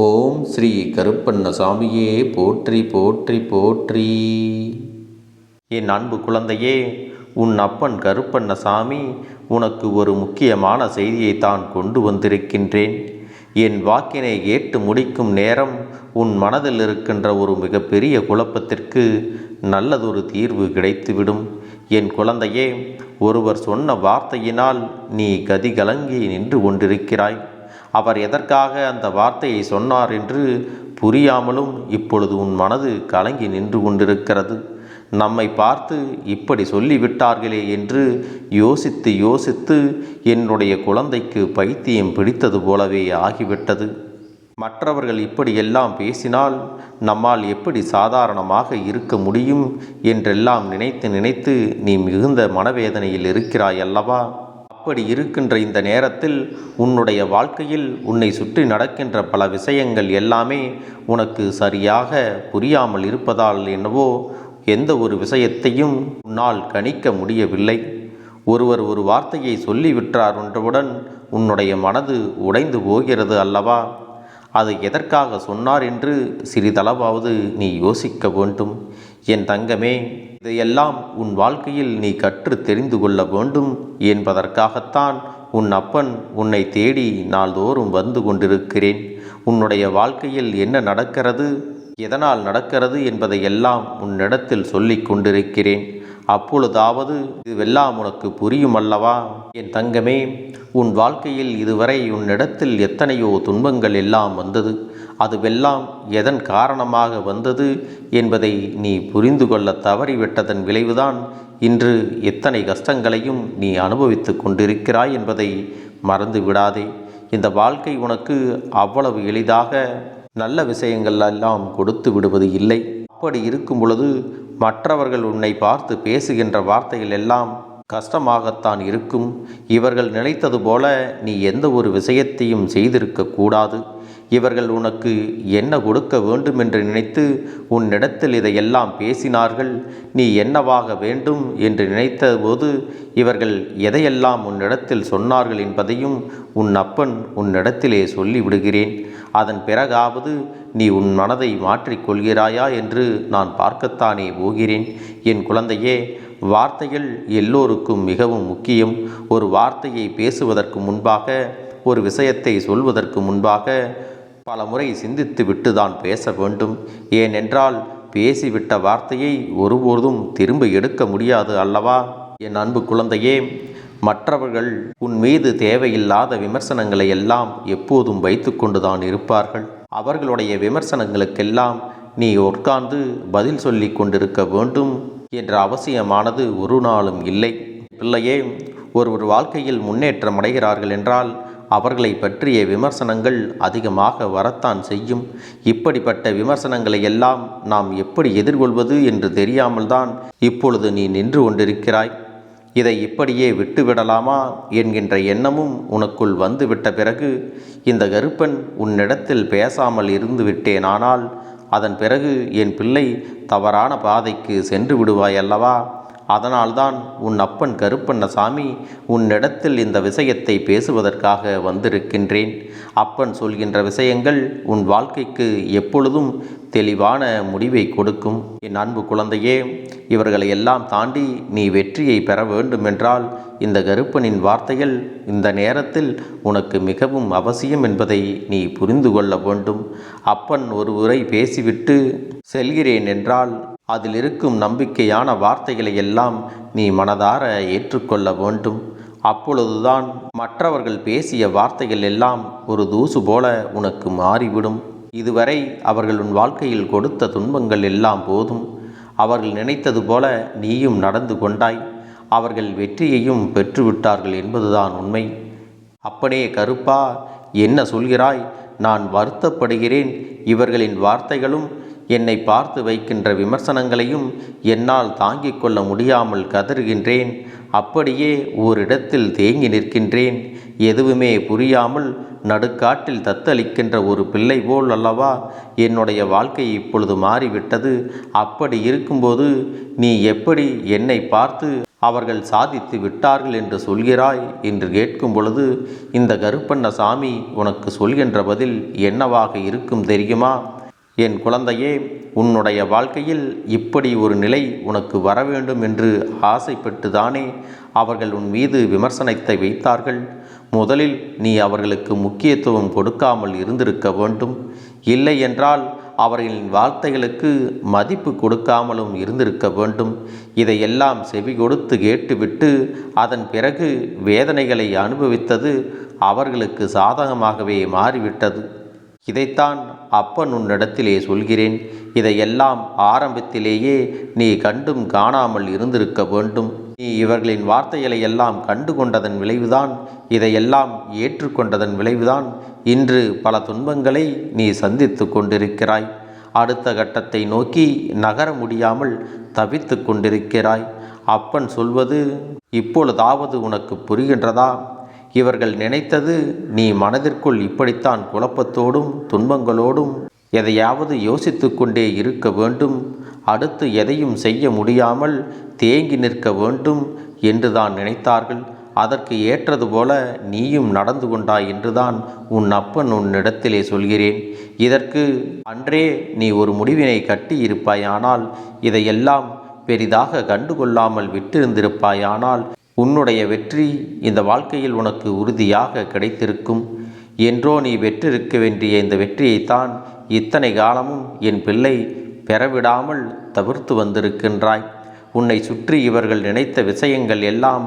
ஓம் ஸ்ரீ கருப்பண்ண சாமியே போற்றி போற்றி போற்றி. என் அன்பு குழந்தையே உன் அப்பன் கருப்பண்ணசாமி உனக்கு ஒரு முக்கியமான செய்தியை தான் கொண்டு வந்திருக்கின்றேன். என் வாக்கினை கேட்டு முடிக்கும் நேரம் உன் மனதில் இருக்கின்ற ஒரு மிகப்பெரிய குழப்பத்திற்கு நல்லதொரு தீர்வு கிடைத்துவிடும். என் குழந்தையே ஒருவர் சொன்ன வார்த்தையினால் நீ கதி கலங்கி நின்று கொண்டிருக்கிறாய். அவர் எதற்காக அந்த வார்த்தையை சொன்னார் என்று புரியாமலும் இப்பொழுது உன் மனது கலங்கி நின்று கொண்டிருக்கிறது. நம்மை பார்த்து இப்படி சொல்லிவிட்டார்களே என்று யோசித்து யோசித்து என்னுடைய குழந்தைக்கு பைத்தியம் பிடித்தது போலவே ஆகிவிட்டது. மற்றவர்கள் இப்படியெல்லாம் பேசினால் நம்மால் எப்படி சாதாரணமாக இருக்க முடியும் என்றெல்லாம் நினைத்து நினைத்து நீ மிகுந்த மனவேதனையில் இருக்கிறாய் அல்லவா? அப்படி இருக்கின்ற இந்த நேரத்தில் உன்னுடைய வாழ்க்கையில் உன்னை சுற்றி நடக்கின்ற பல விஷயங்கள் எல்லாமே உனக்கு சரியாக புரியாமல் இருப்பதால் என்னவோ எந்த ஒரு விஷயத்தையும் உன்னால் கணிக்க முடியவில்லை. ஒருவர் ஒரு வார்த்தையை சொல்லிவிட்டார் என்றவுடன் உன்னுடைய மனது உடைந்து போகிறது அல்லவா? அது எதற்காக சொன்னார் என்று சிறிதளவாவது நீ யோசிக்க வேண்டும். என் தங்கமே இதையெல்லாம் உன் வாழ்க்கையில் நீ கற்று தெரிந்து கொள்ள வேண்டும் என்பதற்காகத்தான் உன் அப்பன் உன்னை தேடி நாள்தோறும் வந்து கொண்டிருக்கிறேன். உன்னுடைய வாழ்க்கையில் என்ன நடக்கிறது எதனால் நடக்கிறது என்பதை எல்லாம் உன்னிடத்தில் சொல்லிக் கொண்டிருக்கிறேன். அப்பொழுதாவது இதுவெல்லாம் உனக்கு புரியும் அல்லவா என் தங்கமே உன் வாழ்க்கையில் இதுவரை உன்னிடத்தில் எத்தனையோ துன்பங்கள் எல்லாம் வந்தது. அதுவெல்லாம் எதன் காரணமாக வந்தது என்பதை நீ புரிந்து கொள்ள தவறிவிட்டதன் விளைவுதான் இன்று எத்தனை கஷ்டங்களையும் நீ அனுபவித்து கொண்டிருக்கிறாய் என்பதை மறந்து விடாதே. இந்த வாழ்க்கை உனக்கு அவ்வளவு எளிதாக நல்ல விஷயங்கள் எல்லாம் கொடுத்து விடுவது இல்லை. அப்படி இருக்கும் பொழுது மற்றவர்கள் உன்னை பார்த்து பேசுகின்ற வார்த்தைகள் எல்லாம் கஷ்டமாகத்தான் இருக்கும். இவர்கள் நினைத்தது போல நீ எந்த ஒரு விஷயத்தையும் செய்திருக்க கூடாது. இவர்கள் உனக்கு என்ன கொடுக்க வேண்டும் என்று நினைத்து உன்னிடத்தில் இதையெல்லாம் பேசினார்கள். நீ என்னவாக வேண்டும் என்று நினைத்தபோது இவர்கள் எதையெல்லாம் உன்னிடத்தில் சொன்னார்கள் என்பதையும் உன் அப்பன் உன்னிடத்திலே சொல்லிவிடுகிறேன். அதன் பிறகாவது நீ உன் மனதை மாற்றிக்கொள்கிறாயா என்று நான் பார்க்கத்தானே போகிறேன்? என் குழந்தையே வார்த்தைகள் எல்லோருக்கும் மிகவும் முக்கியம். ஒரு வார்த்தையை பேசுவதற்கு முன்பாக ஒரு விஷயத்தை சொல்வதற்கு முன்பாக பல முறை சிந்தித்து விட்டு தான் பேச வேண்டும். ஏனென்றால் பேசிவிட்ட வார்த்தையை ஒருபோதும் திரும்ப எடுக்க முடியாது அல்லவா? என் அன்பு குழந்தையே மற்றவர்கள் உன் மீது தேவையில்லாத விமர்சனங்களை எல்லாம் எப்போதும் வைத்து கொண்டுதான் இருப்பார்கள். அவர்களுடைய விமர்சனங்களுக்கெல்லாம் நீ உட்கார்ந்து பதில் சொல்லி கொண்டிருக்க வேண்டும் என்ற அவசியமானது ஒரு நாளும் இல்லை. பிள்ளையே ஒருவர் வாழ்க்கையில் முன்னேற்றம் அடைகிறார்கள் என்றால் அவர்களை பற்றிய விமர்சனங்கள் அதிகமாக வரத்தான் செய்யும். இப்படிப்பட்ட விமர்சனங்களை எல்லாம் நாம் எப்படி எதிர்கொள்வது என்று தெரியாமல்தான் இப்பொழுது நீ நின்று கொண்டிருக்கிறாய். இதை இப்படியே விட்டுவிடலாமா என்கின்ற எண்ணமும் உனக்குள் வந்துவிட்ட பிறகு இந்த கருப்பன் உன்னிடத்தில் பேசாமல் இருந்து விட்டேனானால் அதன் பிறகு என் பிள்ளை தவறான பாதைக்கு சென்று விடுவாயல்லவா? அதனால்தான் உன் அப்பன் கருப்பண்ணசாமி உன்னிடத்தில் இந்த விஷயத்தை பேசுவதற்காக வந்திருக்கின்றேன். அப்பன் சொல்கின்ற விஷயங்கள் உன் வாழ்க்கைக்கு எப்பொழுதும் தெளிவான முடிவை கொடுக்கும். என் அன்பு குழந்தையே இவர்களை எல்லாம் தாண்டி நீ வெற்றியை பெற வேண்டுமென்றால் இந்த கருப்பனின் வார்த்தைகள் இந்த நேரத்தில் உனக்கு மிகவும் அவசியம் என்பதை நீ புரிந்து கொள்ள வேண்டும். அப்பன் ஒரு உரை பேசிவிட்டு செல்கிறேன் என்றால் அதில் இருக்கும் நம்பிக்கையான வார்த்தைகளை எல்லாம் நீ மனதார ஏற்றுக்கொள்ள வேண்டும். அப்பொழுதுதான் மற்றவர்கள் பேசிய வார்த்தைகள் எல்லாம் ஒரு தூசு போல உனக்கு மாறிவிடும். இதுவரை அவர்கள் உன் வாழ்க்கையில் கொடுத்த துன்பங்கள் எல்லாம் போதும். அவர்கள் நினைத்தது போல நீயும் நடந்து கொண்டாய். அவர்கள் வெற்றியையும் பெற்றுவிட்டார்கள் என்பதுதான் உண்மை. அப்படியே கருப்பா என்ன சொல்கிறாய்? நான் வருத்தப்படுகிறேன். இவர்களின் வார்த்தைகளும் என்னை பார்த்து வைக்கின்ற விமர்சனங்களையும் என்னால் தாங்கிக் கொள்ள முடியாமல் கதறுகின்றேன். அப்படியே ஓரிடத்தில் தேங்கி நிற்கின்றேன். எதுவுமே புரியாமல் நடுக்காட்டில் தத்தளிக்கின்ற ஒரு பிள்ளை போல் அல்லவா? என்னுடைய வாழ்க்கை இப்பொழுது மாறிவிட்டது. அப்படி இருக்கும்போது நீ எப்படி என்னை பார்த்து அவர்கள் சாதித்து விட்டார்கள் என்று சொல்கிறாய் என்று கேட்கும் பொழுது இந்த கருப்பண்ண சாமி உனக்கு சொல்கின்ற பதில் என்னவாக இருக்கும் தெரியுமா? என் குழந்தையே உன்னுடைய வாழ்க்கையில் இப்படி ஒரு நிலை உனக்கு வர வேண்டும் என்று ஆசைப்பட்டு தானே அவர்கள் உன் மீது விமர்சனத்தை வைத்தார்கள்? முதலில் நீ அவர்களுக்கு முக்கியத்துவம் கொடுக்காமல் இருந்திருக்க வேண்டும். இல்லை என்றால் அவர்களின் வார்த்தைகளுக்கு மதிப்பு கொடுக்காமலும் இருந்திருக்க வேண்டும். இதையெல்லாம் செவி கொடுத்து கேட்டுவிட்டு அதன் பிறகு வேதனைகளை அனுபவித்தது அவர்களுக்கு சாதகமாகவே மாறிவிட்டது. இதைத்தான் அப்பன் உன்னிடத்திலே சொல்கிறேன். இதையெல்லாம் ஆரம்பத்திலேயே நீ கண்டும் காணாமல் இருந்திருக்க வேண்டும். நீ இவர்களின் வார்த்தைகளை எல்லாம் கண்டு கொண்டதன் விளைவுதான். இதையெல்லாம் ஏற்றுக்கொண்டதன் விளைவுதான். இன்று பல துன்பங்களை நீ சந்தித்து கொண்டிருக்கிறாய். அடுத்த கட்டத்தை நோக்கி நகர முடியாமல் தவித்து கொண்டிருக்கிறாய். அப்பன் சொல்வது இப்பொழுதாவது உனக்கு புரிகின்றதா? இவர்கள் நினைத்தது நீ மனதிற்குள் இப்படித்தான் குழப்பத்தோடும் துன்பங்களோடும் எதையாவது யோசித்து கொண்டே இருக்க வேண்டும். அடுத்து எதையும் செய்ய முடியாமல் தேங்கி நிற்க வேண்டும் என்றுதான் நினைத்தார்கள். அதற்கு ஏற்றது போல நீயும் நடந்து கொண்டாய் என்றுதான் உன் அப்பன் உன்னிடத்திலே சொல்கிறேன். இதற்கு அன்றே நீ ஒரு முடிவினை கட்டி இருப்பாயானால் இதையெல்லாம் பெரிதாக கண்டுகொள்ளாமல் விட்டிருந்திருப்பாயானால் உன்னுடைய வெற்றி இந்த வாழ்க்கையில் உனக்கு உறுதியாக கிடைத்திருக்கும். என்றோ நீ வெற்றிருக்க வேண்டிய இந்த வெற்றியைத்தான் இத்தனை காலமும் என் பிள்ளை பெறவிடாமல் தவிர்த்து வந்திருக்கின்றாய். உன்னை சுற்றி இவர்கள் நினைத்த விஷயங்கள் எல்லாம்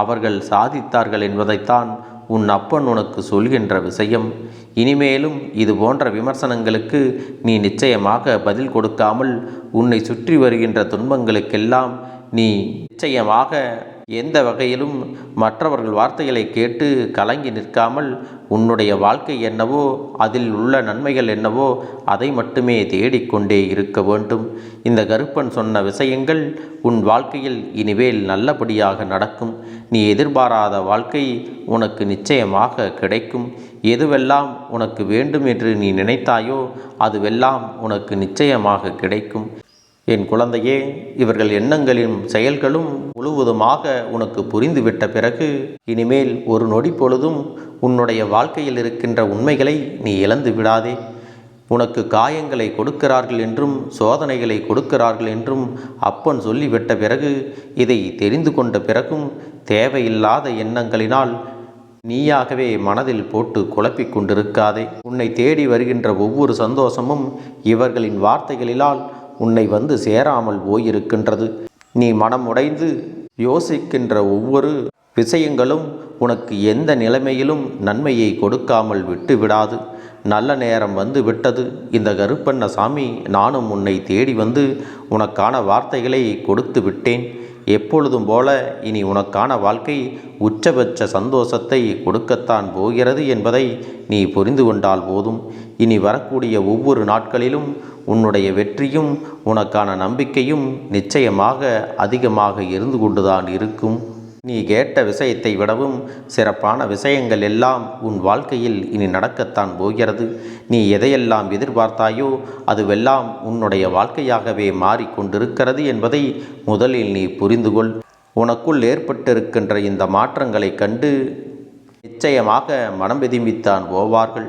அவர்கள் சாதித்தார்கள் என்பதைத்தான் உன் அப்பன் உனக்கு சொல்கின்ற விஷயம். இனிமேலும் இது போன்ற விமர்சனங்களுக்கு நீ நிச்சயமாக பதில் கொடுக்காமல் உன்னை சுற்றி வருகின்ற துன்பங்களுக்கெல்லாம் நீ நிச்சயமாக எந்த வகையிலும் மற்றவர்கள் வார்த்தைகளை கேட்டு கலங்கி நிற்காமல் உன்னுடைய வாழ்க்கை என்னவோ அதில் உள்ள நன்மைகள் என்னவோ அதை மட்டுமே தேடிக்கொண்டே இருக்க வேண்டும். இந்த கருப்பன் சொன்ன விஷயங்கள் உன் வாழ்க்கையில் இனிமேல் நல்லபடியாக நடக்கும். நீ எதிர்பாராத வாழ்க்கை உனக்கு நிச்சயமாக கிடைக்கும். எதுவெல்லாம் உனக்கு வேண்டும் என்று நீ நினைத்தாயோ அதுவெல்லாம் உனக்கு நிச்சயமாக கிடைக்கும். என் குழந்தையே இவர்கள் எண்ணங்களின் செயல்களும் முழுவதுமாக உனக்கு புரிந்துவிட்ட பிறகு இனிமேல் ஒரு நொடி பொழுதும் உன்னுடைய வாழ்க்கையில் இருக்கின்ற உண்மைகளை நீ இழந்து விடாதே. உனக்கு காயங்களை கொடுக்கிறார்கள் என்றும் சோதனைகளை கொடுக்கிறார்கள் என்றும் அப்பன் சொல்லிவிட்ட பிறகு இதை தெரிந்து கொண்ட பிறகும் தேவையில்லாத எண்ணங்களினால் நீயாகவே மனதில் போட்டு குழப்பிக் கொண்டிருக்காதே. உன்னை தேடி வருகின்ற ஒவ்வொரு சந்தோஷமும் இவர்களின் வார்த்தைகளினால் உன்னை வந்து சேராமல் போயிருக்கின்றது. நீ மனம் உடைந்து யோசிக்கின்ற ஒவ்வொரு விஷயங்களும் உனக்கு எந்த நிலைமையிலும் நன்மையை கொடுக்காமல் விட்டு விடாது நல்ல நேரம் வந்து விட்டது. இந்த கருப்பண்ண சாமி நானும் உன்னை தேடி வந்து உனக்கான வார்த்தைகளை கொடுத்து விட்டேன். எப்பொழுதும் போல இனி உனக்கான வாழ்க்கை உச்சபட்ச சந்தோஷத்தை கொடுக்கத்தான் போகிறது என்பதை நீ புரிந்து கொண்டால் போதும். இனி வரக்கூடிய ஒவ்வொரு நாட்களிலும் உன்னுடைய வெற்றியும் உனக்கான நம்பிக்கையும் நிச்சயமாக அதிகமாக இருந்து கொண்டுதான் இருக்கும். நீ கேட்ட விஷயத்தை விடவும் சிறப்பான விஷயங்கள் எல்லாம் உன் வாழ்க்கையில் இனி நடக்கத்தான் போகிறது. நீ எதையெல்லாம் எதிர்பார்த்தாயோ அதுவெல்லாம் உன்னுடைய வாழ்க்கையாகவே மாறிக்கொண்டிருக்கிறது என்பதை முதலில் நீ புரிந்து கொள். உனக்குள் ஏற்பட்டிருக்கின்ற இந்த மாற்றங்களைக் கண்டு நிச்சயமாக மனம் விதிமித்தான் போவார்கள்.